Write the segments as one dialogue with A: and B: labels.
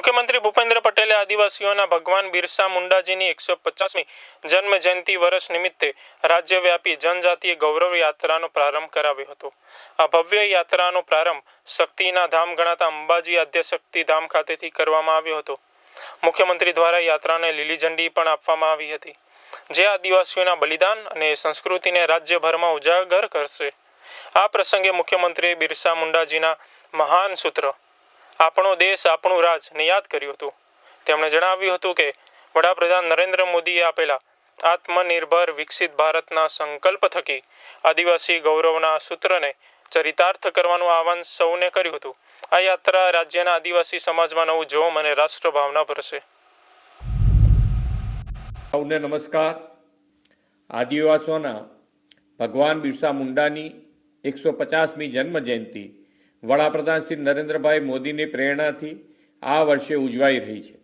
A: મુખ્યમંત્રી ભૂપેન્દ્ર પટેલે આદિવાસીઓના ભગવાન બિરસા મુંડાજીની એકસો પચાસમી જન્મ જયંતિ વર્ષ નિમિત્તે રાજ્યવ્યાપી જનજાતીય ગૌરવ યાત્રાનો પ્રારંભ કરાવ્યો હતો. આ ભવ્ય યાત્રાનો પ્રારંભ શક્તિના ધામ ગણાતા અંબાજી આદ્યશક્તિ ધામ ખાતેથી કરવામાં આવ્યો હતો. મુખ્યમંત્રી દ્વારા યાત્રાને લીલી ઝંડી પણ આપવામાં આવી હતી. જે આદિવાસીઓના બલિદાન અને સંસ્કૃતિને રાજ્યભરમાં ઉજાગર કરશે. આ પ્રસંગે મુખ્યમંત્રીએ બિરસા મુંડાજીના મહાન સૂત્ર આપણો દેશ આપણું રાજ ને યાદ કર્યું હતું. તેમણે જણાવ્યું હતું કે, વડાપ્રધાન નરેન્દ્ર મોદીએ આપેલા આત્મનિર્ભર વિકસિત ભારતના સંકલ્પ થકી આદિવાસી ગૌરવના સૂત્રને ચરિતાર્થ કરવાનું આહવાન સૌને કર્યું હતું. આ યાત્રા રાજ્યના આદિવાસી સમાજમાં નવું જોમ અને રાષ્ટ્રભાવના ભરશે.
B: સૌને નમસ્કાર. આદિવાસીઓના ભગવાન બિરસા મુંડાની એકસો પચાસમી જન્મ જયંતિ વડાપ્રધાન શ્રી નરેન્દ્રભાઈ મોદીની પ્રેરણાથી આ વર્ષે ઉજવાઈ રહી છે.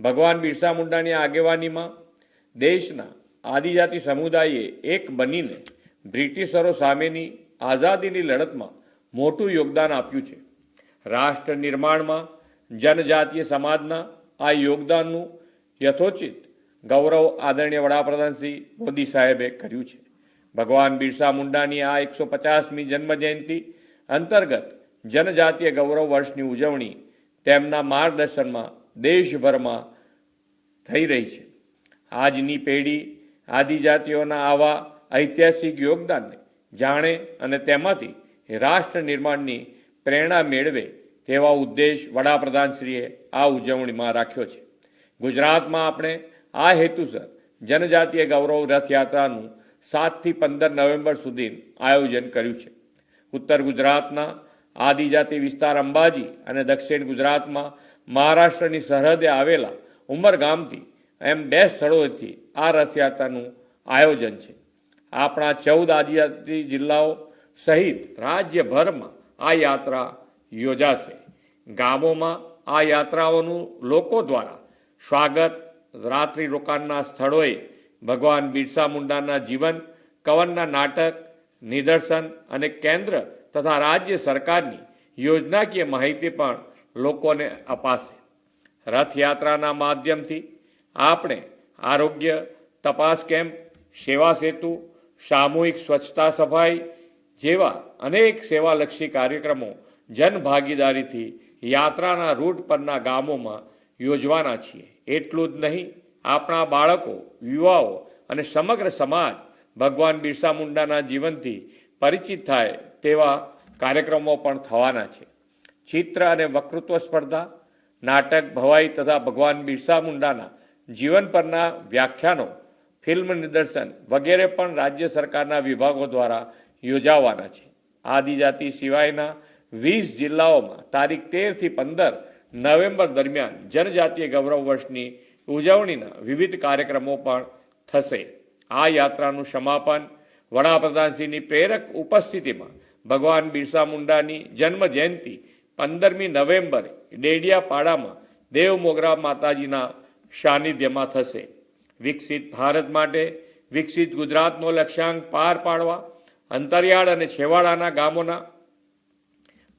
B: ભગવાન બિરસા મુંડાની આગેવાનીમાં દેશના આદિજાતિ સમુદાયે એક બનીને બ્રિટિશરો સામેની આઝાદીની લડતમાં મોટું યોગદાન આપ્યું છે. રાષ્ટ્ર નિર્માણમાં જનજાતીય સમાજના આ યોગદાનનું યથોચિત ગૌરવ આદરણીય વડાપ્રધાન શ્રી મોદી સાહેબે કર્યું છે. ભગવાન બિરસા મુંડાની આ એકસો પચાસમી જન્મજયંતિ અંતર્ગત જનજાતીય ગૌરવ વર્ષની ઉજવણી તેમના માર્ગદર્શનમાં દેશભરમાં થઈ રહી છે. આજની પેઢી આદિજાતિઓના આવા ઐતિહાસિક યોગદાનને જાણે અને તેમાંથી રાષ્ટ્ર નિર્માણની પ્રેરણા મેળવે તેવા ઉદ્દેશ વડાપ્રધાનશ્રીએ આ ઉજવણીમાં રાખ્યો છે. ગુજરાતમાં આપણે આ હેતુસર જનજાતીય ગૌરવ રથયાત્રાનું સાતથી પંદર નવેમ્બર સુધી આયોજન કર્યું છે. ઉત્તર ગુજરાતના આદિજાતિ વિસ્તાર અંબાજી અને દક્ષિણ ગુજરાતમાં મહારાષ્ટ્રની સરહદે આવેલા ઉમરગામથી એમ બે સ્થળોએથી આ રથયાત્રાનું આયોજન છે. આપણા ચૌદ આદિજાતિ જિલ્લાઓ સહિત રાજ્યભરમાં આ યાત્રા યોજાશે. ગામોમાં આ યાત્રાઓનું લોકો દ્વારા સ્વાગત રાત્રિ રોકાણના સ્થળોએ ભગવાન બિરસા મુંડાના જીવન, કવનના નાટક નિદર્શન અને કેન્દ્ર તથા રાજ્ય સરકારની યોજનાકીય માહિતી પણ લોકોને અપાશે. રથયાત્રાના માધ્યમથી આપણે આરોગ્ય તપાસ કેમ્પ, સેવા સેતુ, સામૂહિક સ્વચ્છતા સફાઈ જેવા અનેક સેવાલક્ષી કાર્યક્રમો જનભાગીદારીથી યાત્રાના રૂટ પરના ગામોમાં યોજવાના છીએ. એટલું જ નહીં, આપણા બાળકો, યુવાઓ અને સમગ્ર સમાજ ભગવાન બિરસા મુંડાના જીવનથી પરિચિત થાય તેવા કાર્યક્રમો પણ થવાના છે. ચિત્ર અને વક્તૃત્વ સ્પર્ધા, નાટક, ભવાઈ તથા ભગવાન બિરસા મુંડાના જીવન પરના વ્યાખ્યાનો, ફિલ્મ નિદર્શન વગેરે પણ રાજ્ય સરકારના વિભાગો દ્વારા યોજાવાના છે. આદિજાતિ સિવાયના વીસ જિલ્લાઓમાં તારીખ તેરથી પંદર નવેમ્બર દરમિયાન જનજાતીય ગૌરવ વર્ષની ઉજવણીના વિવિધ કાર્યક્રમો પણ થશે. આ યાત્રાનું સમાપન વડાપ્રધાનશ્રીની પ્રેરક ઉપસ્થિતિમાં ભગવાન બિરસા મુંડાની જન્મ જયંતિ પંદરમી નવેમ્બરે ડેડિયાપાડામાં દેવ મોગરા માતાજીના સાનિધ્યમાં થશે. વિકસિત ભારત માટે વિકસિત ગુજરાતનો લક્ષ્યાંક પાર પાડવા અંતરિયાળ અને છેવાડાના ગામોના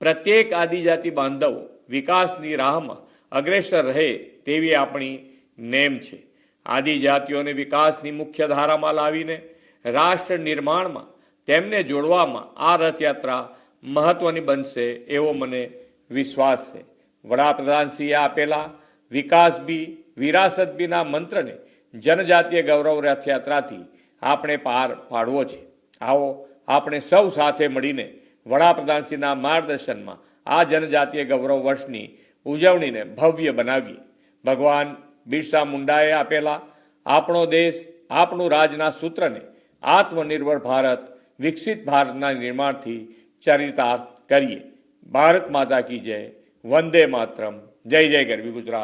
B: પ્રત્યેક આદિજાતિ બાંધવો વિકાસની રાહમાં અગ્રેસર રહે તેવી આપણી નેમ છે. આદિજાતિઓને વિકાસની મુખ્ય ધારામાં લાવીને રાષ્ટ્ર નિર્માણમાં તેમને જોડવામાં આ રથયાત્રા મહત્વની બનશે એવો મને વિશ્વાસ છે. વડાપ્રધાનશ્રીએ આપેલા વિકાસ બી, વિરાસત બીના મંત્રને જનજાતીય ગૌરવ રથયાત્રાથી આપણે પાર પાડવો છે. આવો આપણે સૌ સાથે મળીને વડાપ્રધાનશ્રીના માર્ગદર્શનમાં આ જનજાતીય ગૌરવ વર્ષની ઉજવણીને ભવ્ય બનાવીએ. ભગવાન બિરસા મુંડાએ આપેલા આપણો દેશ, આપણું રાજના સૂત્રને આત્મનિર્ભર ભારત, વિકસિત ભારતના નિર્માણથી ચરિતાર્થ કરીએ. ભારત માતા કી જય, વંદે માતરમ. જય જય ગરવી ગુજરાત